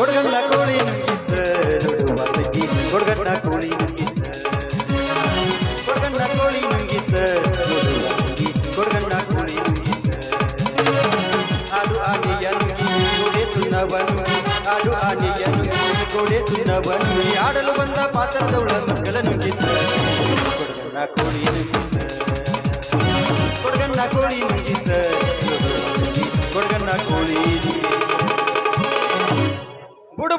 ಕೊಡಗಣ್ಣ ಕೋಳಿ ನುಂಗಿದ್ದ ನೋಡುವ ಕೊಡಗಣ್ಣ ಕೋಳಿ ಕೊಡಗಣ್ಣ ಕೋಳಿ ನೋಡುವ ಕೊಡಗಣ್ಣ ಕೋಳಿ ನುಂಗಿದ್ದ ಆಡು ಆನೆಯ ನುಂಗಿ ಗೋಡೆ ತುನ್ನವನು. ಆಡು ಆನೆಯ ನುಂಗಿ ಗೋಡೆ ತುನ್ನವನು. ಆಡಲು ಬಂದ ಪಾತ್ರದವಳ ಮಕ್ಕಳ ಕೊಡಗಣ್ಣ ಕೋಳಿ ಕೊಡಗಣ್ಣ ಕೋಳಿ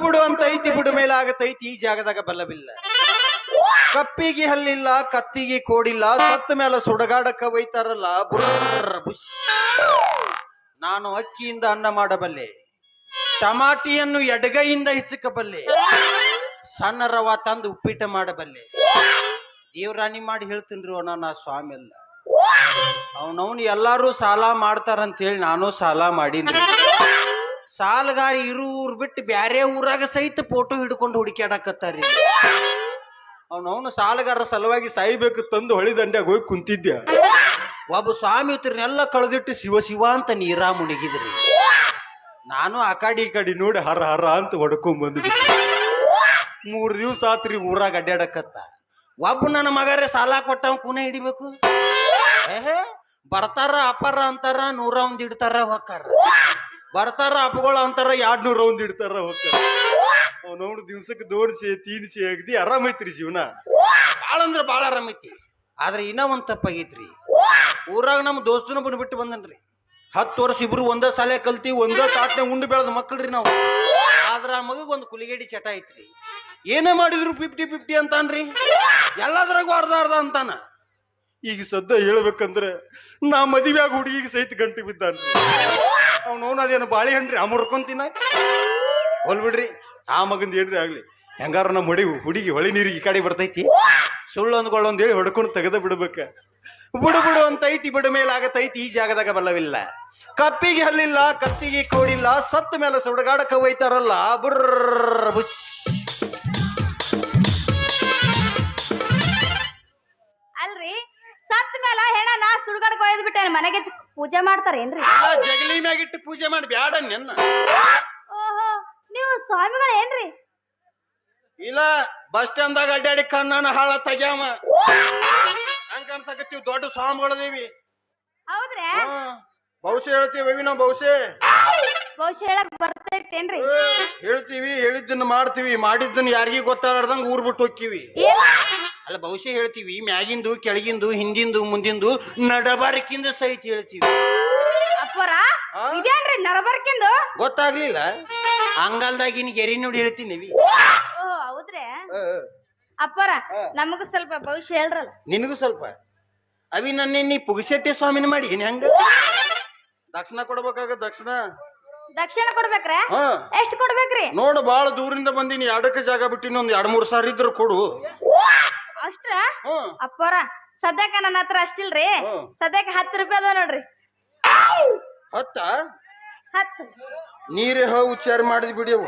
ಬುಡು ಅಂತ ಐತಿ, ಬುಡು ಮೇಲೆ ಆಗತೈತಿ ಈ ಜಾಗದಾಗ ಬಲ್ಲವಿಲ್ಲ. ಕಪ್ಪಿಗೆ ಹಲ್ಲಿಲ್ಲ, ಕತ್ತಿಗೆ ಕೋಡಿಲ್ಲ, ಸತ್ತ ಮೇಲೆ ಸುಡಗಾಡಕ್ಕ ಒಯ್ತಾರಲ್ಲ. ನಾನು ಅಕ್ಕಿಯಿಂದ ಅನ್ನ ಮಾಡಬಲ್ಲೆ. ಟಮಾಟಿಯನ್ನು ಎಡಗೈಯಿಂದ ಹೆಚ್ಚಕಬಲ್ಲೆ ಸಣ್ಣ ರವ ತಂದು ಉಪ್ಪಿಟ್ಟು ಮಾಡಬಲ್ಲೆ. ದೇವ್ರಾಣಿ ಮಾಡಿ ಹೇಳ್ತೀನಿ ಅಣ್ಣ ನಾ ಸ್ವಾಮಿ ಅಲ್ಲ ಅವನವನು ಎಲ್ಲಾರು ಸಾಲ ಮಾಡ್ತಾರಂತ ಹೇಳಿ ನಾನು ಸಾಲ ಮಾಡೀನಿ ಸಾಲಗಾರ ಇರು ಊರ್ ಬಿಟ್ಟು ಬ್ಯಾರೆ ಊರಾಗ ಸಹಿತ ಫೋಟೋ ಹಿಡ್ಕೊಂಡು ಹುಡುಕ್ಯಾಡಕತ್ತಾರಿ ಅವನವನು ಸಾಲಗಾರ ಸಲುವಾಗಿ ಸಾಯ್ಬೇಕು ತಂದು ಹೊಳಿ ದಂಡ್ಯಾಗ ಹೋಗಿ ಕುಂತಿದ್ದೆ ಒಬ್ಬ ಸ್ವಾಮಿ ಇತ್ರನೆಲ್ಲ ಕಳೆದಿಟ್ಟು ಶಿವ ಶಿವ ಅಂತ ನೀರಾ ಮುಣಗಿದ್ರಿ. ನಾನು ಆ ಕಡೆ ಈ ಕಡೆ ನೋಡಿ ಹರ ಹರ ಅಂತ ಹೊಡ್ಕೊಂಡ್ ಬಂದ್ವಿ ಮೂರು ದಿವ್ಸ ಆತ್ರಿ ಊರಾಗ ಅಡ್ಡಾಡಕತ್ತ ಒಬ್ಬ ನನ್ನ ಮಗರೇ ಸಾಲ ಕೊಟ್ಟವ ಕುನ ಹಿಡಿಬೇಕು? ಏಹೇ, ಬರ್ತಾರ ಅಪ್ಪಾರ ಅಂತಾರ ನೂರ ಒಂದ್ ಇಡ್ತಾರ ಹೊಕ್ಕಾರ. ಬರ್ತಾರ ಅಪ್ಗೋಳ ಅಂತಾರ ಎರಡ್ ನೂರ್ ಒಂದ್ ಇಡ್ತಾರ ಹೊಕ್ಕಾರ ಅವ್ನವ್ನು ದಿವ್ಸಕ್ಕೆ ದೋಡ್ಸಿ ತೀನ್ಸಿ ಅಗದಿ ಆರಾಮೈತ್ರಿ ಜೀವನ. ಬಾಳ ಅಂದ್ರ ಬಾಳ ಆರಾಮೈತಿ ಆದ್ರೆ ಇನ್ನ ಒಂದ್ ತಪ್ಪಾಗೈತ್ರಿ. ಊರಾಗ ನಮ್ಮ ದೋಸ್ತನ ಬಂದ್ಬಿಟ್ಟು ಬಂದನ್ರಿ. ಹತ್ತು ವರ್ಷ ಇಬ್ರು ಒಂದೇ ಸಾಲೆ ಕಲ್ತಿ, ಒಂದೇ ತಾಟ್ನೆ ಉಂಡು ಬೆಳೆದ ಮಕ್ಕಳ್ರಿ ನಾವು. ಆದ್ರ ಆ ಮಗಗ್ ಒಂದು ಕುಲಿಗೇಡಿ ಚಟ ಐತ್ರಿ. ಏನೇ ಮಾಡಿದ್ರು ಫಿಫ್ಟಿ ಫಿಫ್ಟಿ ಅಂತಾನ್ರಿ. ಎಲ್ಲದ್ರಾಗೂ ಅರ್ಧ ಅರ್ಧ ಅಂತಾನ. ಈಗ ಸದ್ಯ ಹೇಳ್ಬೇಕಂದ್ರೆ, ನಾ ಮದುವೆಯಾಗ ಹುಡುಗಿಗೆ ಸಹಿತ ಗಂಟೆ ಬಿದ್ದಾನ್ರಿ. ಅವ್ನು ಅದೇನು ಬಾಳೆಹಣ್ಣ್ರಿ ಅಮರ್ಕೊಂತಿನ ಹೊಲ್ ಬಿಡ್ರಿ, ಆ ಮಗಂದ ಏನ್ರಿ ಆಗ್ಲಿ. ಹೆಂಗಾರ ನಮ್ಮ ಹುಡುಗಿ ಹುಡುಗಿ ಹೊಳಿ ನೀರಿಗೆ ಈ ಕಡೆ ಬರ್ತೈತಿ? ಸುಳ್ಳು ಅಂದ್ಕೊಳ್ಳೊಂದ್ ಹೇಳಿ ಹೊಡ್ಕೊಂಡು ತೆಗೆದ ಬಿಡ್ಬೇಕ. ಬುಡು ಬುಡು ಅಂತ ಐತಿ ಬಿಡ ಮೇಲೆ ಆಗತೈತಿ ಈ ಜಾಗದಾಗ ಬಲ್ಲವಿಲ್ಲ. ಕಪ್ಪಿಗೆ ಹಲ್ಲಿಲ್ಲ, ಕತ್ತಿಗೆ ಕೋಡಿಲ್ಲ, ಸತ್ತ ಮೇಲೆ ಸುಡಗಾಡಕ್ಕೆ ಒಯ್ತಾರಲ್ಲ ಬುರ್ರ ಮೇಲ ಹೆಣನ ಸುಡ್ಗಡ್ಗೆ ಒಯ್ದು ಬಿಟ್ಟೆ ಮನೆಗೆ ಪೂಜೆ ಮಾಡ್ತಾರೇನ್ರಿ ಎಲ್ಲ ಜಗಲಿ ಮ್ಯಾಗಿಟ್ಟು ಪೂಜೆ ಮಾಡಿ ಬ್ಯಾಡ ನಿನ್ನ. ಓಹೋ ನೀವು ಸ್ವಾಮಿಗಳು ಏನ್ರಿ? ಇಲ್ಲ ಬಸ್ ಸ್ಟ್ಯಾಂಡ್ದಾಗ ಅಡ್ಡಾಡಿ ಕಣ್ಣನ ಹಾಳ ತೆಗ್ಯಾಮ ಹಂಗ ಅನ್ಸಕತ್ತೀವಿ ದೊಡ್ಡ ಸ್ವಾಮಿಗಳದೇವಿ ಹೌದ್ರಿ? ಬಹುಶಃ ಹೇಳ್ತೀವಿ ನಾವು ಬಹುಶಃ. ಬಹುಶಃ ಹೇಳಕ್ ಬರ್ತೈತೇನ್ರಿ? ಹೇಳ್ತೀವಿ ಹೇಳಿದ್ದನ್ನ ಮಾಡ್ತೀವಿ ಮಾಡಿದ್ದನ್ನ ಯಾರಿಗೂ ಗೊತ್ತಾಗದಂಗ ಊರ್ ಬಿಟ್ಟು ಹೋಗ್ತೀವಿ ಅಲ್ಲ ಬಹುಶಃ ಹೇಳ್ತೀವಿ ಮ್ಯಾಗಿಂದು ಕೆಳಗಿಂದು ಹಿಂದಿಂದು ಮುಂದಿಂದು ನಡಬಾರಕಿಂದ ಸಹಿತ ಹೇಳ್ತೀವಿ. ಅಪ್ಪರ ಇದೇನ್ರಿ ನಡಬರ್ಕಿಂದು? ಗೊತ್ತಾಗ್ಲಿಲ್ಲ? ಅಂಗಲ್ದಾಗಿನ ಗೆರಿ ನೋಡಿ ಹೇಳ್ತೀನಿ ಓ ಹೌದ್ರಿ? ಅಪ್ಪರ. ನಮಗೂ ಸ್ವಲ್ಪ ಭವಿಷ್ಯ ಹೇಳ್ರಲ್ಲ. ನಿನಗೂ ಸ್ವಲ್ಪ. ಅವಿ ನನ್ನ ನೀ ಪುಗಶೆಟ್ಟಿ ಸ್ವಾಮಿನ ಮಾಡಿ ಏನ್ ಹೆಂಗ? ದಕ್ಷಿಣ ಕೊಡ್ಬೇಕಾಗ ದಕ್ಷಿಣ. ದಕ್ಷಿಣ ಕೊಡ್ಬೇಕ್ರ? ಎಷ್ಟು ಎಷ್ಟ್ ಕೊಡ್ಬೇಕ್ರಿ? ನೋಡು ಬಾಳ ದೂರಿಂದ ಬಂದೀನಿ. ಎರಡಕ್ಕೆ ಜಾಗ ಬಿಟ್ಟಿನಿ ಒಂದ್ ಎರಡ್ ಮೂರ್ ಸಾರಿ ಇದ್ರ ಕೊಡು. ಅಷ್ಟ್ರ ಹ್ಮ್ ಅಪ್ಪರ ಸದ್ಯಕ್ಕೆ ನನ್ನ ಹತ್ರ ಅಷ್ಟಿಲ್ರಿ. ಹ್ಮ್. ಸದ್ಯಕ್ಕೆ ಹತ್ತು ರೂಪಾಯಿ ಅದ ನೋಡ್ರಿ. ಹತ್ತ? ಹತ್ತು. ನೀರೇ ಹೋ ಉಚ್ಚಾರ ಮಾಡಿದ್ ಬಿಡಿಯವ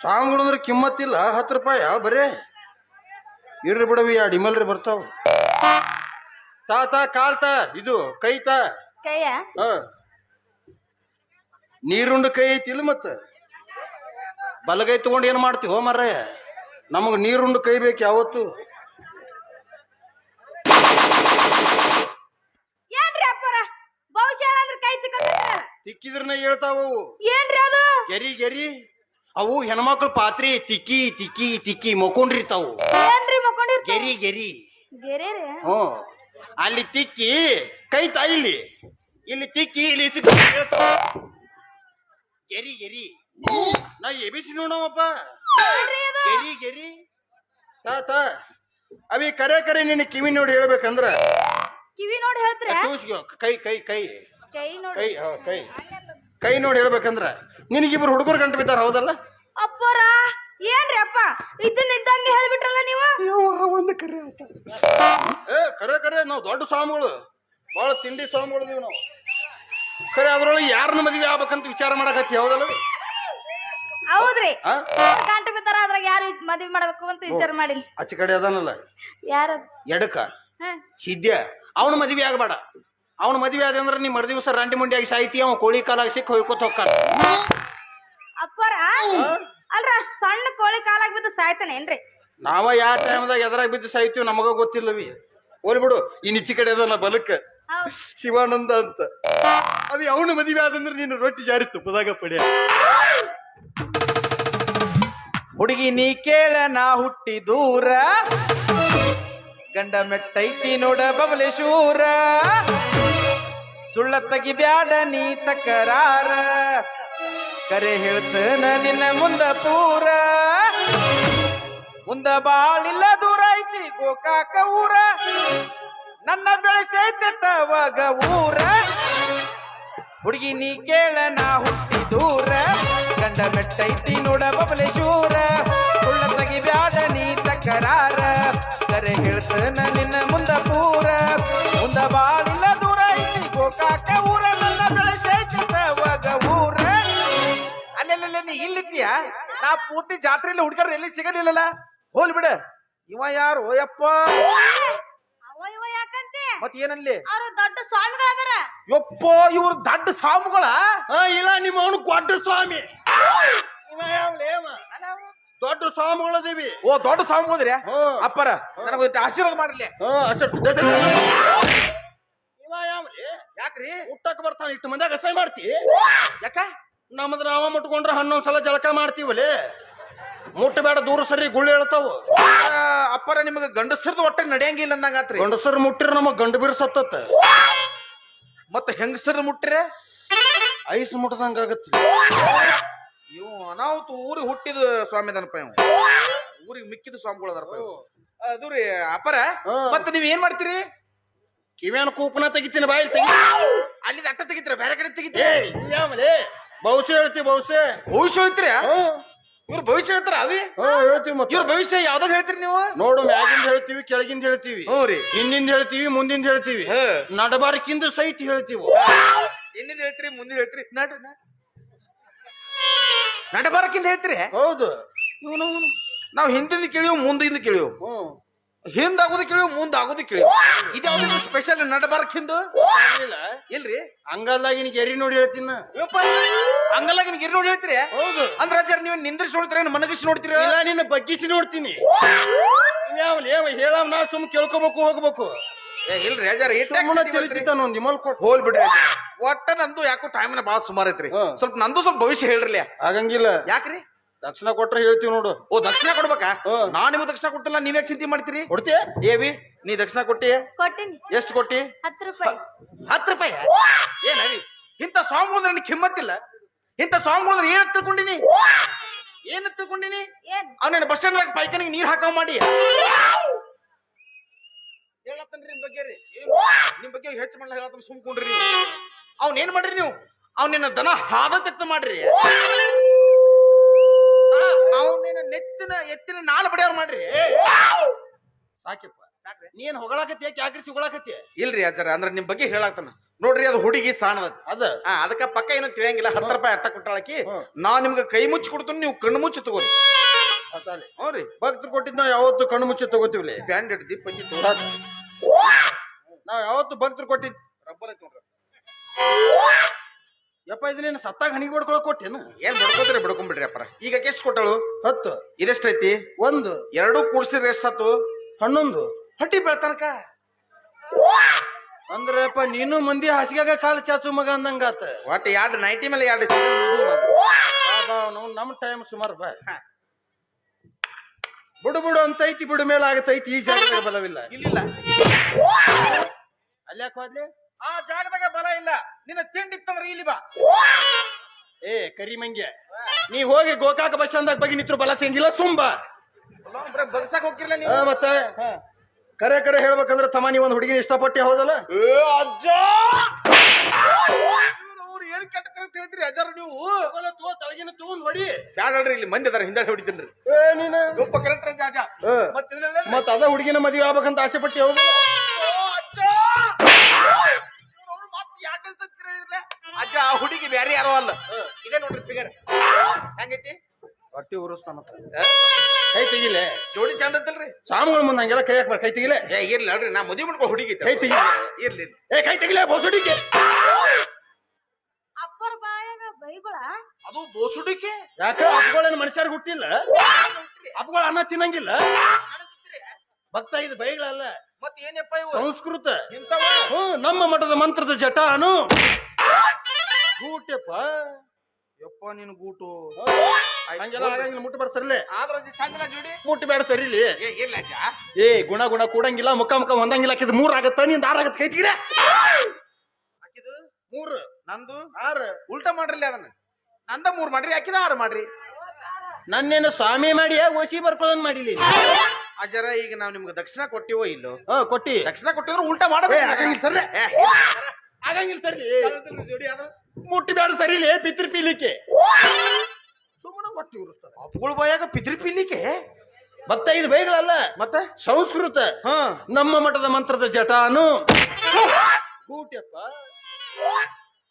ಸ್ವಾಮಿಗಳು ಅಂದ್ರೆ ಕಿಮ್ಮತ್ತಿಲ್ಲ. ಹತ್ತು ರೂಪಾಯ ಬರೇ. ಇರ್ರಿ ಬಿಡವಿ ಎರಡು ಇಮಲ್ರಿ ಬರ್ತಾವ. ತಾತ ತಾ ಕಾಲ್ ತಾ ಇದು ಕೈ ತಾ. ಕೈಯ? ಹ. ನೀರುಂಡ ಕೈ ಐತಿಲ್ಲ ಮತ್ತ? ಬಲಗೈ ತಗೊಂಡು ಏನ್ ಹೋ ಮರ್ರೆ ನಮಗ್ ನೀರುಂಡ ಕೈ ಬೇಕು ಯಾವತ್ತು? ತಿಕ್ಕಿದ್ರನ್ನ ಹೇಳ್ತಾವು ಗೆರಿ ಗೆರಿ. ಅವು ಹೆಣ್ಮಕ್ಳು ಪಾತ್ರೆ ತಿಕ್ಕಿ ತಿಕ್ಕಿ ತಿಕ್ಕಿ ಮಕ್ಕೊಂಡಿರ್ತಾವು. ಗೆರಿ ಗೆರಿ. ಹ್ಞೂ. ಅಲ್ಲಿ ತಿಕ್ಕಿ ಕೈ ತಾಯಿಲಿ. ಇಲ್ಲಿ ಇಲ್ಲಿ ತಿಕ್ಕಿ ಇಲ್ಲಿ ಹೇಳ್ತಾವ. ಗೆರಿ ಗೆರಿ. ನಾ ಎಬಿಸಿ ನೋಡವಪ್ಪ ಅದು. ಗೆರಿ ಗೆರಿ. ತಾ ತಾ. ಅವಿ ಕರೆ ಕರೆ ನಿನ್ನ ಕಿವಿ ನೋಡಿ ಹೇಳ್ಬೇಕಂದ್ರ. ಕಿವಿ ನೋಡಿ ಹೇಳ್ತೀರ? ಟೂಸ್ಗೆ ಕೈ ಕೈ ಕೈ. ಕೈ ನೋಡಿ. ಕೈ ಹಾ, ಕೈ. ಕೈ ನೋಡಿ ಹೇಳ್ಬೇಕಂದ್ರ. ನಿನಗಿಬ್ರು ಹುಡುಗರು ಗಂಟು ಬಿದ್ದಾರ ಹೌದಲ್ಲ? ಅಪ್ಪರ ಏನ್ರಿ ಅಪ್ಪ? ಇದನ್ನ ಇದ್ದಂಗೆ ಹೇಳ್ಬಿಟ್ರಲ್ಲ ನೀವು? ಒಂದು ಕರೆ ಅಂತ ಏ ಕರೆ ಕರೆ. ನಾವು ದೊಡ್ಡ ಸ್ವಾಮಿಗಳು. ಬಹಳ ತಿಂಡಿ ಸ್ವಾಮಿಗಳು ನಾವು. ಖರೆ ಅದ್ರೊಳಗೆ ಯಾರನ್ನ ಮದುವೆ ಆಗ್ಬೇಕಂತ ವಿಚಾರ ಮಾಡಕತ್ತಿ? ಹೌದಲ್ಲ ಹೌದ್ರಿ. ಆ? ಗಂಟು ಬಿದ್ದಾರ ಅದ್ರಾಗ ಯಾರು ಮದ್ವಿ ಮಾಡ್ಬೇಕು ಅಂತ ವಿಚಾರ ಮಾಡಿಲ್ಲ ಆಚೆ ಕಡೆ ಅದಾನಲ್ಲ? ಯಾರ? ಎಡಕ? ಸಿದ್ಯ? ಅವನ ಮದುವೆ ಆಗಬೇಡ. ಅವನ ಮದುವೆ ಆದ ಅಂದ್ರೆ ನೀ ಮರು ದಿವಸ ರಂಡಿ ಮುಂಡಿಯಾಗಿ ಸಾಯ್ತಿ ಅವ ಕೋಳಿ ಕಾಲಾಗ ಸಿಕ್ಕ ಹೋಯ್ಕೋತ ಹೋಗ್ತಾನ. ಅಪ್ಪರ? ಅಲ್ರಿ ಅಷ್ಟ್ ಸಣ್ಣ ಕೋಳಿ ಕಾಲಾಗ್ ಬಿದ್ದು ಸಾಯ್ತಾನೇನ್ರಿ ನಾವ ಯಾವ ಟೈಮ್ದಾಗ ಎದ್ರಾಗ ಬಿದ್ದು ಸಾಯ್ತೀವಿ ನಮಗ ಗೊತ್ತಿಲ್ಲವಿ. ಹೋಲ್ ಬಿಡು ಈ ನಿಚ್ಚಿ ಕಡೆ ಅದಲ್ಲ ಬಲಕ್ಕ. ಹೌದ್ ಶಿವಾನಂದ ಅಂತ. ಅವಿ ಅವನು ಮದುವೆ ಆದಂದ್ರೆ ನೀನು ರೊಟ್ಟಿ ಜಾರಿ ತುಪ್ಪದಾಗ ಪಡೆಯ. ಹುಡುಗಿ ನೀ ಕೇಳ ನಾ ಹುಟ್ಟಿ ದೂರ. ಗಂಡ ಮೆಟ್ಟೈತಿ ನೋಡ ಬಬಲೇಶೂರ. ಸುಳ್ಳ ತಗಿ ಬ್ಯಾಡ ನೀ ತಕರಾರ. ಕರೆ ಹೇಳ್ತನ ನಿನ್ನ ಮುಂದ ಪೂರ. ಮುಂದ ಬಾಳಿಲ್ಲ ದೂರ ಐತಿ ಗೋಕಾಕ ಊರ. ನನ್ನ ಬೆಳೆಸೈತೆ ತವಾಗ ಊರ? ಹುಡುಗಿ ನೀ ಕೇಳ, ನಾ ಹುಟ್ಟಿ ದೂರ? ಗಂಡ ಮೆಟ್ಟೈತಿ ನೋಡ ಬಬಲೇಶೂರ ಸುಳ್ಳ ತಗಿ ಬ್ಯಾಡ ನೀ ತಕರಾರ? ಕರೆ ಹೇಳ್ತನ ನಿನ್ನ ಮುಂದ ಪೂರ? ಮುಂದ ಬಾಳಿಲ್ಲ ದೂರ ಐತಿ ಗೋಕಾಕ ಊರ? ನನ್ನ ಬೆಳೆಸೈತೆ ತವಾಗ ಊರ? ಅಲ್ಲೆಲ್ಲ ನೀ ಇಲ್ಲಿದ್ದೀಯ? ನಾ ಪೂರ್ತಿ ಜಾತ್ರೆಯಲ್ಲಿ ಹುಡುಗರು ಎಲ್ಲಿ ಸಿಗಲಿಲ್ಲಲ್ಲ? ಹೋಲ್ ಬಿಡ. ಇವ ಯಾರು? ಯಪ್ಪ! ಮತ್ ಏನಲ್ಲಿ ಅವ್ರು ದೊಡ್ಡ ಸ್ವಾಮಿಗಳದಾರ. ಯಪ್ಪ ಇವ್ರು ದೊಡ್ಡ ಸ್ವಾಮಿಗಳ? ಹಾ ಇಲ್ಲ ನಿಮ್ಮ ಅವನು ಕೊಟ್ಟ ಸ್ವಾಮಿ ಇವ ಯಾವ್ಲೇ? ದೊಡ್ಡ ಸ್ವಾಮಿಗಳದೀವಿ. ಓ ದೊಡ್ಡ ಸಾಮುಗಳದ್ರಿ ಹ್ಮ್. ಅಪ್ಪರ ನನಗೆ ಆಶೀರ್ವಾದ ಮಾಡ್ರಿ. ಹಾ ಅಷ್ಟೇ ದ- ದ- ದ- ಇವ ಯಾವ್ಲೇ? ಯಾಕ್ರಿ? ಹುಟ್ಟಕ್ ಬರ್ತಾನೆ ಇಟ್ಟು ಮಂದ್ಯಾಗ ಅಸಹ್ಯ ಮಾಡ್ತಿ. ಯಾಕ? ನಮ್ಮದ್ ನಾವ ಮುಟ್ಕೊಂಡ್ರ ಹನ್ನೊಂದ್ ಸಲ ಜಳಕ ಮಾಡ್ತೀವಲೇ. ಮುಟ್ಟಬೇಡ ದೂರ ಸರಿ ಗುಳ್ಳಿ ಹೇಳ್ತಾವು ಆ, ಅಪ್ಪರ ನಿಮಗೆ ಗಂಡಸರದ ಒಟ್ಟ ನಡೆಯಂಗಿಲ್ಲ ಅಂದಂಗಾತ್ರಿ. ಗಂಡಸರು ಮುಟ್ಟಿರ ನಮಗ್ ಗಂಡು ಬೀರ್ ಸತ್ತತ್ತ ಮತ್ತೆ ಹೆಂಗಸರ ಮುಟ್ಟಿರೆ? ಐಸ್ ಮುಟ್ಟದಂಗ ಇವು ಅನಾಹುತ ಊರಿಗೆ ಹುಟ್ಟಿದ ಸ್ವಾಮಿ ಅದನಪ್ಪ ಇವ್. ಊರಿಗೆ ಮಿಕ್ಕಿದ ಸ್ವಾಮಿಗಳು ಅದಾರಪ್ಪ ಅದೂರಿ ಅದು ರೀ ಅಪ್ಪರ ಮತ್ತೆ ನೀವ್ ಏನ್ ಮಾಡ್ತೀರಿ? ಕಿವ್ಯಾನ ಕೂಪನ ತೆಗಿತೀನಿ ಬಾಯಿಲ್ ತೆಗಿ. ಅಲ್ಲಿ ಅಟ್ಟ ತೆಗಿತೀರ? ಬೇರೆ ಕಡೆ ತೆಗಿತೀರಿ? ಬಹುಶಃ ಹೇಳ್ತಿ ಬಹುಶಃ. ಭವಿಷ್ಯ ಹೇಳ್ತೀರಿ? ಹ್ಮ್ ಇವ್ರ ಭವಿಷ್ಯ ಹೇಳ್ತಾರ ಅವಿ? ಹೇಳ್ತೀವಿ ಮತ್ತೆ. ಇವ್ರ ಭವಿಷ್ಯ ಯಾವ್ದಾದ್ ಹೇಳ್ತೀರಿ ನೀವು? ನೋಡು ಮ್ಯಾಗಿಂದ ಹೇಳ್ತೀವಿ ಕೆಳಗಿಂದ ಹೇಳ್ತೀವಿ. ಹ್ಞೂ ರೀ. ಹಿಂದಿಂದ ಹೇಳ್ತೀವಿ ಮುಂದಿಂದ ಹೇಳ್ತೀವಿ. ಹಾ. ನಡಬಾರಕಿಂದ ಸಹಿತ ಹೇಳ್ತೀವಿ. ಹಿಂದಿಂದ ಹೇಳ್ತೀರಿ ಮುಂದೆ ಹೇಳ್ತೀರಿ? ನಡ ನಡಬಾರಕಿಂದ ಹೇಳ್ತೀರಿ? ಹೌದು. ನಾವು ಹಿಂದಿಂದ ಕೇಳಿವು ಮುಂದಿಂದ ಕೇಳಿವು? ಹ್ಮ್. ಹಿಂದ್ ಆಗೋದು ಕೇಳಿವು ಮುಂದೆ ಆಗುದು ಕೇಳಿವು ಇದ್ಯಾವ್ದು ಸ್ಪೆಷಲ್ ನಡಬಾರಕ್ ಇಲ್ಲ. ಇಲ್ರಿ. ಹಂಗಲ್ಲಾಗಿನ ಎರಿ ನೋಡಿ ಹೇಳ್ತೀನ ನಿನ್ ಗೆರಿ ನೋಡಿ ಹೇಳ್ತೀರಿ? ಹೌದು. ಅಂದ್ರ ಅಜ್ಜಾರ ನೀವು ನಿಂದ್ರಿಸಿ ನೋಡ್ತೀರ ಏನ್ ಮನಗಿಸಿ ನೋಡ್ತೀರ? ಇಲ್ಲ ನಿನ್ನ ಬಗ್ಗಿಸಿ ನೋಡ್ತೀನಿ. ಹೇಳವ್ ನಾ ಸುಮ್ ಕೇಳ್ಕೊಬೇಕು ಹೋಗ್ಬೇಕು. ಏ, ಇಲ್ರಿ ಅಜ್ಜಾರ ತಿಳಿತಿದ್ದಾನ ಒಂದ್ ಇಮಲ್ ಕೊಟ್ಟು ಹೋಲ್ ಬಿಡ್ರಿ. ಒಟ್ಟ ನಂದು ಯಾಕೋ ಟೈಮ್ನ ಬಾಳ ಸುಮಾರ್ ಐತ್ರಿ. ಸ್ವಲ್ಪ ನಂದು ಸ್ವಲ್ಪ ಭವಿಷ್ಯ ಹೇಳ್ರಲ್ಲ ಆಗಂಗಿಲ್ಲ. ಯಾಕ್ರಿ? ದಕ್ಷಿಣ ಕೊಟ್ರೆ ಹೇಳ್ತೀವಿ ನೋಡು. ಓ ದಕ್ಷಿಣ ಕೊಡ್ಬೇಕಾ? ನಾನು ನಾ ನಿಮ್ಗೆ ದಕ್ಷಿಣ ಕೊಟ್ಟಿಲ್ಲ ನೀವ್ ಯಾಕೆ ಚಿಂತೆ ಮಾಡ್ತೀರಿ? ಕೊಡ್ತೀಯ ಏವಿ ನೀ ದಕ್ಷಿಣ ಕೊಟ್ಟಿ? ಕೊಟ್ಟಿನಿ. ಎಷ್ಟು ಕೊಟ್ಟಿ? ಹತ್ತು ರೂಪಾಯಿ. ಹತ್ತು ರೂಪಾಯಿ? ಏನವಿ ಇಂಥ ಸಾಂಗ್ ಉಳಿದ್ರೆ ನನಗೆ ಕಿಮ್ಮತ್ತಿಲ್ಲ ಇಂಥ ಸಾಂಗ್ ಉಳಿದ್ರೆ ಏನ್ ತಿಳ್ಕೊಂಡಿನಿ? ಏನ್ ತಿಳ್ಕೊಂಡಿನಿ? ಏನ್? ಅವನ ಬಸ್ ಸ್ಟ್ಯಾಂಡ್ ಪೈಕನಿಗೆ ನೀರ್ ಹಾಕೋ ಮಾಡಿ. ಹೇಳತ್ತನ್ರಿ ನಿಮ್ ಬಗ್ಗೆ ರೀ? ನಿಮ್ ಬಗ್ಗೆ ಹೆಚ್ಚು ಮಾಡಲ್ಲ ಹೇಳತ್ತ ಸುಮ್ಕೊಂಡ್ರಿ. ಅವ್ನ ಏನ್ ಮಾಡ್ರಿ ನೀವು? ಅವ್ನ ದನ ಹಾದ ತೆತ್ತ ಮಾಡ್ರಿ. ಅವನಿನ ನೆತ್ತಿನ ಎತ್ತಿನ ನಾಲ್ ಬಡಿಯವ್ರ ಮಾಡ್ರಿ. ಸಾಕಿಪ್ಪ. ನೀನ್ ಹೊಗಳಾಕತ್ತಿ ಕ್ಯಾಕ್ರಿಸಿ ಹೊಗಳಾಕತ್ತಿ ಇಲ್ರಿ ಅಜ್ಜರ ಅಂದ್ರೆ ನಿಮ್ ಬಗ್ಗೆ ಹೇಳಾಕ್ತಾನ. ನೋಡ್ರಿ ಅದು ಹುಡುಗಿ ಸಾಣದ ಅದ. ಅದಕ್ಕ ಪಕ್ಕ ಏನೋ ತಿಳಿಯಂಗಿಲ್ಲ ಹತ್ತು ರೂಪಾಯಿ ಅಟ್ಟ ಕೊಟ್ಟಾಳಕಿ. ನಾ ನಿಮ್ಗೆ ಕೈ ಮುಚ್ಚಿ ಕೊಡ್ತೀನಿ ನೀವು ಕಣ್ಣು ಮುಚ್ಚಿ ತಗೋರಿ. ಹ್ಞೂ ರೀ. ಭಕ್ತರು ಕೊಟ್ಟಿದ್ ನಾವ್ ಯಾವತ್ತು ಕಣ್ಣು ಮುಚ್ಚಿ ತಗೋತೀವ್ಲಿ? ಬ್ಯಾಂಡ್ ಹಿಡ್ದಿ ತೋರಾದ ನಾವ್ ಯಾವತ್ತು ಭಕ್ತರು ಕೊಟ್ಟಿದ್ ರಬ್ಬರ್ ಐತಿ ನೋಡ್ರಿ. ಯಪ್ಪ ಇದ್ರೇನು ಸತ್ತಾಗ ಹಣಿ ಬಡ್ಕೊಳಕ್ ಕೊಟ್ಟೇನು? ಏನ್ ಬಡ್ಕೋತೀರಿ ಬಡ್ಕೊಂಡ್ಬಿಡ್ರಿ ಅಪ್ಪರ. ಈಗ ಎಷ್ಟು ಕೊಟ್ಟಳು? ಹತ್ತು. ಇದೆಷ್ಟೈತಿ? ಒಂದು. ಎರಡು ಕೂಡ್ಸಿದ್ರೆ ಎಷ್ಟಾತು ಹನ್ನೊಂದು. ಹೊಟ್ಟಿ ಬೆಳ್ತನಕ? ಅಂದ್ರಪ್ಪ ನೀನು ಮಂದಿ ಹಾಸಿಗೆಗ ಕಾಲು ಚಾಚು ಮಗ ಅಂದಂಗಾತ. ಒಟ್ಟು ಎರಡು ನೈಟಿ ಮೇಲೆ ಎರಡು ನಮ್ಮ ಟೈಮ್ ಸುಮಾರು ಬಾ. ಬಿಡು ಬುಡು ಅಂತ ಐತಿ ಬಿಡು ಮೇಲೆ ಆಗತೈತಿ ಈ ಜಾಗದಲ್ಲಿ ಬಲವಿಲ್ಲ. ಇಲ್ಲಿಲ್ಲ. ಅಲ್ಯಾಕೆ ಹೋದ್ಲಿ? ಆ ಜಾಗದಾಗ ಬಲ ಇಲ್ಲ. ನಿನ್ನ ತಿಂಡಿ ಇತ್ತಂದ್ರೆ ಇಲ್ಲಿ ಬಾ. ಏ ಕರಿ ಮಂಗೆ ನೀ ಹೋಗಿ ಗೋಕಾಕ ಬಸ್ ಸ್ಟ್ಯಾಂಡ್ ಬಗ್ಗೆ ನಿಂತ್ರು ಬಲ ಸಿಂಗಿಲ್ಲ ತುಂಬಾ ಬಗ್ಸಕ್ ಹೋಗಿರ್ಲ ನೀವು? ಮತ್ತೆ? ಕರೆ ಕರೆ ಹೇಳ್ಬೇಕಂದ್ರೆ ತಮ್ಮ ನೀ ಒಂದ್ ಹುಡುಗಿನ ಇಷ್ಟಪಟ್ಟೆ ಹೌದಲ್ಲ? ಅಜ್ಜ! ಏನ್ ಕೆಟ್ಟ ಕರೆಕ್ಟ್ ಹೇಳ್ತೀರಿ ಅಜ್ಜಾರ ನೀವು? ತಳಗಿನ ತಗೊಂಡ್ ಹೊಡಿ. ಬ್ಯಾಡ ಹೇಳ್ರಿ ಇಲ್ಲಿ ಮಂದಿ ಅದಾರ ಹಿಂದೆ ಹೊಡಿತೀನ್ರಿ ಏ ನೀನ? ಕರೆಕ್ಟ್ ಅಜ್ಜ. ಮತ್ತೆ ಅದ ಹುಡುಗಿನ ಮದುವೆ ಆಗ್ಬೇಕಂತ ಆಸೆ ಪಟ್ಟಿ ಹೌದಲ್ಲ ಅಜ್ಜ ಅವ್ರು ಮತ್ತೆ ಯಾಕೆ ಸತ್ತೀರ ಇದ್ರಲ್ಲ? ಅಜ್ಜ ಆ ಹುಡುಗಿ ಬೇರೆ ಯಾರೋ ಅಲ್ಲ. ಇದೇ ನೋಡ್ರಿ ಫಿಗರ್ ಹೆಂಗೈತಿ? ಹೊಟ್ಟಿ ಉರುಸ್ತಾನ? ಕೈ ತೆಗಿಲೆ. ಜೋಡಿ ಚಂದ ಐತಲ್ರಿ? ಸಾಮುಗಳ ಮುಂದೆ ಹಂಗೆಲ್ಲ ಕೈ ಹಾಕ್ಬಾರ ಕೈ ತೆಗಿಲೆ. ಏ ಇರ್ಲಿ ನೋಡ್ರಿ ನಾ ಮದುವೆ ಮಾಡ್ಕೊ ಹುಡುಗಿ. ಕೈ ತೆಗಿಲೆ. ಇರ್ಲಿ. ಏ ಕೈ ತೆಗಿಲೆ ಬೋಸುಡಿಗೆ ಅಪ್ಪರ ಬಾಯಾಗ ಬೈಗುಳ? ಅದು ಬೋಸುಡಿಕೆ? ಯಾಕ? ಹಬ್ಬಗಳೇನು ಮನುಷ್ಯರಿಗೆ ಹುಟ್ಟಿಲ್ಲ? ಅಪ್ಪಗಳ ಅನ್ನ ತಿನ್ನಂಗಿಲ್ಲ? ಭಕ್ತ ಇದು ಬೈಗಳಲ್ಲ. ಮತ್ತೇನಪ್ಪ ಸಂಸ್ಕೃತ. ಇಂಥವ? ಹ್ಮ್ ನಮ್ಮ ಮಠದ ಮಂತ್ರದ ಜಟ ಅನು ಗೂಟೆಪ್ಪ. ಯಪ್ಪ ನಿನ್ ಗೂಟು. ಹಂಗೆಲ್ಲ ಆಗಂಗಿಲ್ಲ ಮುಟ್ಟು ಸರಿಲೆ ಆದ್ರ ಚಂದನ ಜೋಡಿ? ಮುಟ್ಟ ಬೇಡ ಸರಿಲಿ ಏ ಇರ್ಲ ಅಜ್ಜ. ಏ ಗುಣ ಗುಣ ಕೂಡಂಗಿಲ್ಲ ಮುಖ ಮುಖ ಹೊಂದಂಗಿಲ್ಲ ಹಾಕಿದ್ ಮೂರ್ ಆಗತ್ತ ನಿಂದ ಆರ್ ಆಗತ್ತ ಕೈತಿರ ಹಾಕಿದು ಮೂರ್ ನಂದು ಆರ್. ಉಲ್ಟಾ ಮಾಡ್ರಿ ಅದನ್ನ. ನಂದ ಮೂರ್ ಮಾಡ್ರಿ ಹಾಕಿದ ಆರು ಮಾಡ್ರಿ. ನನ್ನೇನು ಸ್ವಾಮಿ ಮಾಡಿ ಓಸಿ ಬರ್ಕೊಳ್ಳೋದ್ ಮಾಡಿಲಿ? ಅಜರ ಈಗ ನಾವ್ ನಿಮ್ಗೆ ದಕ್ಷಿಣ ಕೊಟ್ಟಿವೋ ಇಲ್ಲೋ? ಹಾ ಕೊಟ್ಟಿ. ದಕ್ಷಿಣ ಕೊಟ್ಟಿದ್ರೆ ಉಲ್ಟಾ ಮಾಡಬೇಕು ಆಗಂಗಿಲ್ಲ ಸರ್ ಆಗಂಗಿಲ್ಲ ಸರ್ ಜೋಡಿ ಆದ್ರ? ಮುಟ್ಟಿ ಬೇಡ ಸರಿಲಿ ಪಿತ್ರಿ ಪೀಲಿಕ್ಕೆ ಸುಮ್ಮನೆ ಒಟ್ಟಿ ಉರಿಸ್ತಾರೆ ಅಪ್ಪುಗಳ ಬಾಯಾಗ ಪಿತ್ರಿ ಪೀಲಿಕ್ಕೆ ಮತ್ತೆ ಇದು ಬೈಗಳಲ್ಲ? ಮತ್ತೆ? ಸಂಸ್ಕೃತ. ಹ. ನಮ್ಮ ಮಠದ ಮಂತ್ರದ ಜಟಾನು. ಕೂಟ್ಯಪ್ಪ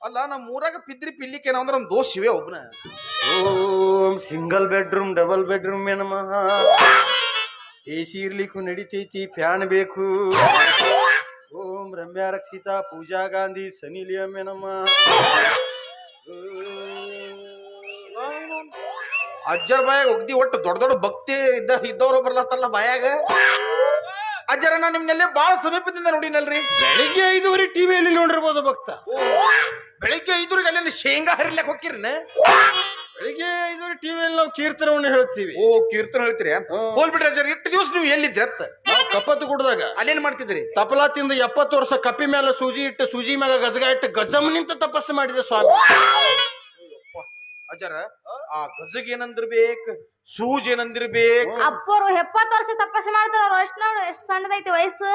ಅಲ್ಲ ನಮ್ಮ ಊರಾಗ ಪಿದ್ರಿ ಪಿಲ್ಲಿಕೆ ಏನೋ ಅಂದ್ರೆ ನಮ್ ದೋಷ ಇವೆ ಒಬ್ನ. ಓಂ ಸಿಂಗಲ್ ಬೆಡ್ರೂಮ್ ಡಬಲ್ ಬೆಡ್ರೂಮ್ ಏನಮ್ಮ? ಎ ಸಿ ಇರ್ಲಿಕ್ಕೂ ನಡಿತೈತಿ ಫ್ಯಾನ್ ಬೇಕು. ಓಂ ರಮ್ಯಾ ರಕ್ಷಿತಾ ಪೂಜಾ ಗಾಂಧಿ ಸನಿ ಲಿಯಮ್ಮೆ ನಮ್ಮ ಅಜ್ಜರ ಬಾಯಾಗ ಒಗ್ದಿ ಒಟ್ಟು ದೊಡ್ಡ ದೊಡ್ಡ ಭಕ್ತಿ ಇದ್ದ ಇದ್ದವ್ರು ಬರ್ಲತ್ತಲ್ಲ ಬಾಯಾಗ? ಅಜ್ಜರ ನಾ ನಿಮ್ನೆಲ್ಲ ಬಾಳ ಸಮೀಪದಿಂದ ನೋಡಿನಲ್ರಿ? ಬೆಳಿಗ್ಗೆ ಐದುವರೆ ಟಿವಿಯಲ್ಲಿ ನೋಡಿರ್ಬೋದು ಭಕ್ತ. ಬೆಳಿಗ್ಗೆ ಐದುವರೆಗೆ ಅಲ್ಲಿ ಶೇಂಗಾ ಹರಿಲಕ್ ಹೋಗಿರ್ನ ಬೆಳಿಗ್ಗೆ ಐದುವರೆ ಟಿವಿಯಲ್ಲಿ ನಾವು ಕೀರ್ತನವನ್ನು ಹೇಳ್ತೀವಿ. ಓ ಕೀರ್ತನ ಹೇಳ್ತೀರಿ? ಹೋಲ್ಬಿಟ್ರೆ ಅಜ್ಜರ್ ಎಷ್ಟು ದಿವಸ ನೀವು ಎಲ್ಲಿದ್ರಿ ಕಪ್ಪತ್ತು ಕುಡ್ದಾಗ. ಅಲ್ಲೇನ್ ಮಾಡ್ತಿದ್ರಿ? ತಪಲಾ ತಿಂದ ಎಪ್ಪತ್ತು ವರ್ಷ ಕಪ್ಪಿ ಮೇಲೆ ಸೂಜಿ ಇಟ್ಟು ಸೂಜಿ ಮ್ಯಾಗ ಗಜಗ ಇಟ್ಟು ಗಜಮ್ ನಿಂತ ತಪಸ್ಸು ಮಾಡಿದ ಸ್ವಾಮಿ. ಅಜ್ಜರ ಆ ಗಜಗ್ ಏನಂದಿರ್ಬೇಕು ಸೂಜ್ ಏನಂದಿರ್ಬೇಕ್ ಅಪ್ಪರು ಎಪ್ಪತ್ತು ವರ್ಷ ತಪಸ್ಸು ಮಾಡ್ತಾರ ಅವ್ರು. ಅಷ್ಟ್ ನೋಡು ಎಷ್ಟ್ ಸಣ್ಣದೈತಿ ವಯಸ್ಸು.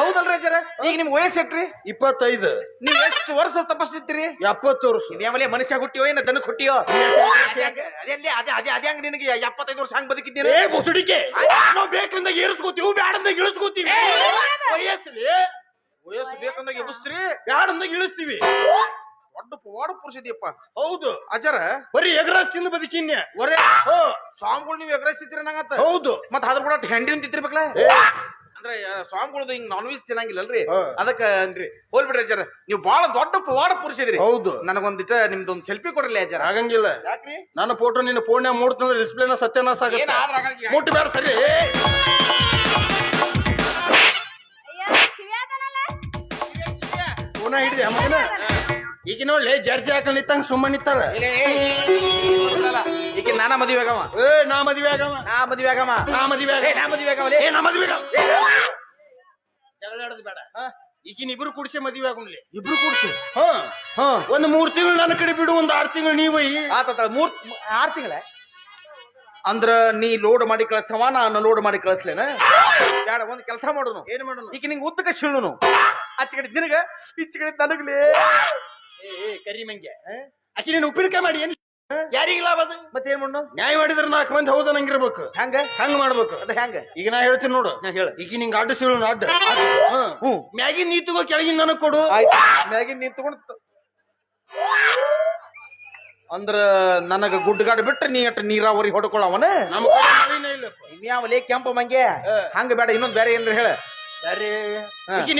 ಹೌದಲ್ರಿ ಅಜ್ಜರ ಈಗ ನಿಮ್ ವಯಸ್ಸು ಎಟ್ರಿ ಇಪ್ಪತ್ತೈದು. ನೀವ್ ಎಷ್ಟು ವರ್ಷ ತಪಸ್ ಇತ್ತೀರಿ ಎಪ್ಪತ್ತು ವರ್ಷ. ನೀವೇ ಮನುಷ್ಯ ಹುಟ್ಟಿಯೋ ಏನ ದನಕ್ ಹುಟ್ಟಿಯೋ? ಅದೇ ಅದೇ ಅದೇ ಅದೇ ಹಂಗ ನಿನಗೆ ಎಪ್ಪತ್ತೈದು ವರ್ಷ ಹಂಗ್ ಬದುಕಿದ್ದೀರಿ? ಏ ಮುಸುಡಿಕೆ. ನಾವು ಬೇಕಂದ ಏರಿಸ್ಕೋತೀವಿ ಬ್ಯಾಡಂದಾಗ ಇಳಿಸ್ಕೋತೀವಿ. ವಯಸ್ಸಲ್ಲಿ ವಯಸ್ಸು ಬೇಕಂದಾಗ ಎಬ್ಬಿಸ್ತೀರಿ ಬ್ಯಾಡಂದಾಗ ಇಳಿಸ್ತೀವಿ. ದೊಡ್ಡ ಪವಾಡ ಪುರುಷ ಇದೆಯಪ್ಪ ಹೌದು. ಅಜರ ಬರೀ ಎಗರಾಸ್ ತಿಂದು ಬದುಕಿನ್ಯ ಒರೇ ಹೋ, ಸ್ವಾಮಿಗಳು ನೀವು ಎಗ್ರಸ್ತಿದ್ದೀರಿ ನಂಗತ್ತ ಹೌದು. ಮತ್ತ ಅದ್ರ ಕೂಡ ಹೆಂಡಿ ತಿಂತಿರ್ಬೇಕಲ್ಲ? ಅಂದ್ರೆ ಸ್ವಾಮಿಗಳದು ಹಿಂಗ್ ನಾನ್ ವೆಜ್ ತಿನ್ನಂಗಿಲ್ಲಲ್ರಿ? ಅದಕ್ಕೆ ಅದಕ್ಕ ಅನ್ರಿ ಹೋಲ್ ಬಿಡ್ರಿ ಅಜ್ಜರ. ನೀವು ಬಹಳ ದೊಡ್ಡ ಪವಾಡ ಪುರುಷ ಇದ್ರಿ ಹೌದು. ನನಗೊಂದಿಟ ನಿಮ್ದೊಂದು ಸೆಲ್ಫಿ ಕೊಡ್ರಲ್ಲ ಅಜರ ಆಗಂಗಿಲ್ಲ ಯಾಕ್ರಿ? ನನ್ನ ಫೋಟೋ ನಿನ್ನ ಫೋನ್ಯಾಗ ಮೂಡ್ತಂದ್ರೆ ಡಿಸ್ಪ್ಲೇನ ಸತ್ಯನಾಶ ಆಗತ್ತೆ. ಮುಟ್ಟು ಬೇಡ ಸರಿ. ಅಯ್ಯ ಶಿವ್ಯಾದನಲ್ಲ ಫೋನ ಹಿಡಿದೆ ಮಗನ ಈಗ ನೋಡ್ಲಿ ಜರ್ಸಿ ಹಾಕೊಂಡ್ ನಿತ್ತಂಗ ಸುಮ್ಮನೆ ನಿತ್ತಾರ ಈಗ ನಾನ ಮದುವೆ ಆಗವ? ಏ ನಾ ಮದುವೆ ಆಗವ. ನಾ ಮದುವೆ ಆಗವ? ನಾ ಮದುವೆ ಆಗ ನಾ ಮದುವೆ ಆಗವ ಏ ನಾ ಮದುವೆ ಜಗಳ ಆಡೋದು ಬೇಡ. ಈಗಿನ ಇಬ್ರು ಕುಡಿಸಿ ಮದುವೆ ಆಗುನ್ಲಿ ಇಬ್ರು ಕೂಡ್ಸಿ? ಹಾ? ಹ. ಒಂದು ಮೂರ್ ತಿಂಗಳು ನನ್ನ ಕಡೆ ಬಿಡು ಒಂದ್ ಆರ್ ತಿಂಗಳು ನೀವು ಆತತ್ರ ಆತ ಮೂರ್ ಆರ್ ತಿಂಗಳ? ಅಂದ್ರ ನೀ ಲೋಡ್ ಮಾಡಿ ಕಳಿಸವ ನಾನು ಲೋಡ್ ಮಾಡಿ ಕಳಿಸ್ಲೇನ? ಬೇಡ ಒಂದ್ ಕೆಲಸ ಮಾಡೋನು. ಏನ್ ಮಾಡೋನು? ಈಗ ನಿಂಗೆ ಉದ್ದಕ್ಕೆ ಶಿಳುನು. ಆಚ ಕಡೆ ನಿನಗ ಇಚ್ಚ ಕಡೆ ನನಗ್ಲೇ ಏ ಕರಿ ಮಂಗ್ಯ ಆಕಿ ನೀನು ಉಪ್ಪಿನಕಾಯಿ ಮಾಡಿ ಏನ್ ಯಾರಿಗಿಲ್ಲ ಅದು? ಏನ್ ಮಾಡು ನ್ಯಾಯ ಮಾಡಿದ್ರೆ ನಾಲ್ಕು ಮಂದಿ ಹೌದು ನಂಗಿರ್ಬೇಕು ಹೆಂಗ ಹಂಗ ಮಾಡ್ಬೇಕು. ಅದ ಹೆಂಗ ಈಗ ನಾ ಹೇಳ್ತೀನಿ ನೋಡು. ಹೇಳ. ಈಗ ನಿಂಗೆ ಅಡ್ಡ ಸೀಳು ಅಡ್ಡ. ಹ್ಮ್. ಹ್ಮ್ ಮ್ಯಾಗಿನ್ ನೀ ತಗೋ ಕೆಳಗಿನ ನನಗ್ ಕೊಡು. ಆಯ್ತು. ಮ್ಯಾಗಿನ್ ನೀ ತಗೊಂಡ್ ಅಂದ್ರ ನನಗ ಗುಡ್ಡಗಾಡ ಬಿಟ್ರೆ ನೀ ಅಟ್ ನೀರಾವರಿ ಹೊಡ್ಕೊಳ್ಳವನ ನಮ್ಮ ಇನ್ಯಾವಲೇ ಕೆಂಪ ಮಂಗೆ ಹಂಗ ಬೇಡ ಇನ್ನೊಂದ್ ಬೇರೆ ಏನ್ರಿ ಹೇಳ. ಯಾರೇ.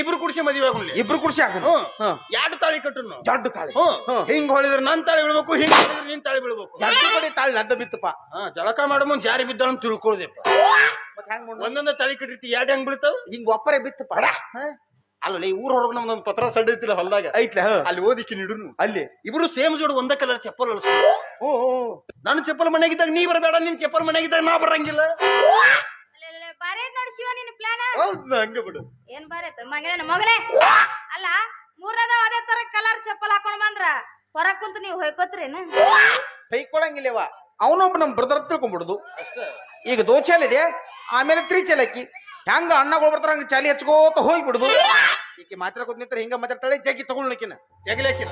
ಇಬ್ರು ಕುಡಿಸಿ ಮದುವೆ ಆಗುನ್ಲಿ ಇಬ್ರು ಕುಡ್ಸಿ ಹಾಕ ಹ್ಮ್ ಎರಡು ತಾಳಿ ಕಟ್ಟು ನಾವು ದೊಡ್ಡ ತಾಳಿ. ಹಿಂಗ್ ಹೊಳಿದ್ರೆ ನನ್ ತಾಳಿ ಬೀಳ್ಬೇಕು ಹಿಂಗ್ ಹೊಳಿದ್ರೆ ನಿನ್ ತಾಳಿ ಬೀಳ್ಬೇಕು. ದೊಡ್ಡ ಕಡೆ ತಾಳಿ ನದ್ದ ಬಿತ್ತಪ್ಪ ಹಾ ಜಳಕ ಮಾಡೋ ಮುಂದ್ ಜಾರಿ ಬಿದ್ದಾಳ ಅಂತ ತಿಳ್ಕೊಳ್ದೆಪ್ಪ. ಒಂದೊಂದ ತಾಳಿ ಕಟ್ಟಿರ್ತಿ ಎರಡ್ ಹೆಂಗ್ ಬೀಳ್ತಾವ? ಹಿಂಗ್ ಒಪ್ಪರೆ ಬಿತ್ತಪ್ಪ ಅಲ್ಲ ಈ ಊರ್ ಹೊರಗೆ ನಮ್ದೊಂದು ಪತ್ರ ಸಡ್ ಐತಿಲ್ಲ ಹೊಲ್ದಾಗ. ಐತ್ಲ ಅಲ್ಲಿ ಓದಿಕ್ಕಿ ನಿಡುನು ಅಲ್ಲಿ. ಇಬ್ರು ಸೇಮ್ ಜೋಡಿ ಒಂದ ಕಲರ್ ಚಪ್ಪಲ್ ಹೊಲಸು ಓ ನನ್ನ ಚಪ್ಪಲ್ ಮನೆಗಿದ್ದಾಗ ನೀ ಬರಬೇಡ ನಿನ್ ಚಪ್ಪಲ್ ಮನೆಗಿದ್ದಾಗ ನಾ ಬರಂಗಿಲ್ಲ. ಬಾರಿ ನೋಡಿ ಶಿವ ನಿನ್ನ ಪ್ಲಾನ್ ಹೌದ್ ಹಂಗ ಬಿಡು. ಏನ್ ಬಾರಿ ಮಗನೇ ಮಗನೇ. ಅಲ್ಲ ಮೂರದ ಅದೇ ತರ ಕಲರ್ ಚಪ್ಪಲ್ ಹಾಕೊಂಡ್ ಬಂದ್ರ ಹೊರಗ್ ಕುಂತ ನೀವ್ ಹೊಯ್ಕೋತ್ರೇನ? ಕೈಕೊಳಂಗಿಲ್ಲವ ಅವನೊಬ್ಬ ನಮ್ ಬ್ರದರ್ ತಿಳ್ಕೊಂಡ್ಬಿಡುದು. ಈಗ ದೋಚಾಲ್ ಇದೆ ಆಮೇಲೆ ತ್ರಿಚಾಲಕ್ಕಿ ಹೆಂಗ ಅಣ್ಣಗಳು ಬರ್ತಾರ ಹಂಗ ಚಾಲಿ ಹಚ್ಕೋತ ಹೋಗ್ಬಿಡುದು. ಈಕೆ ಮಾತಾಡ್ಕೊತ ನಿಂತ್ರ ಹಿಂಗ ಮಾತಾಡ್ತಾಳೆ ಜಗ್ಗಿ ತಗೊಳ್ಲಿಕ್ಕಿನ ಜಗಲೇಕಿನ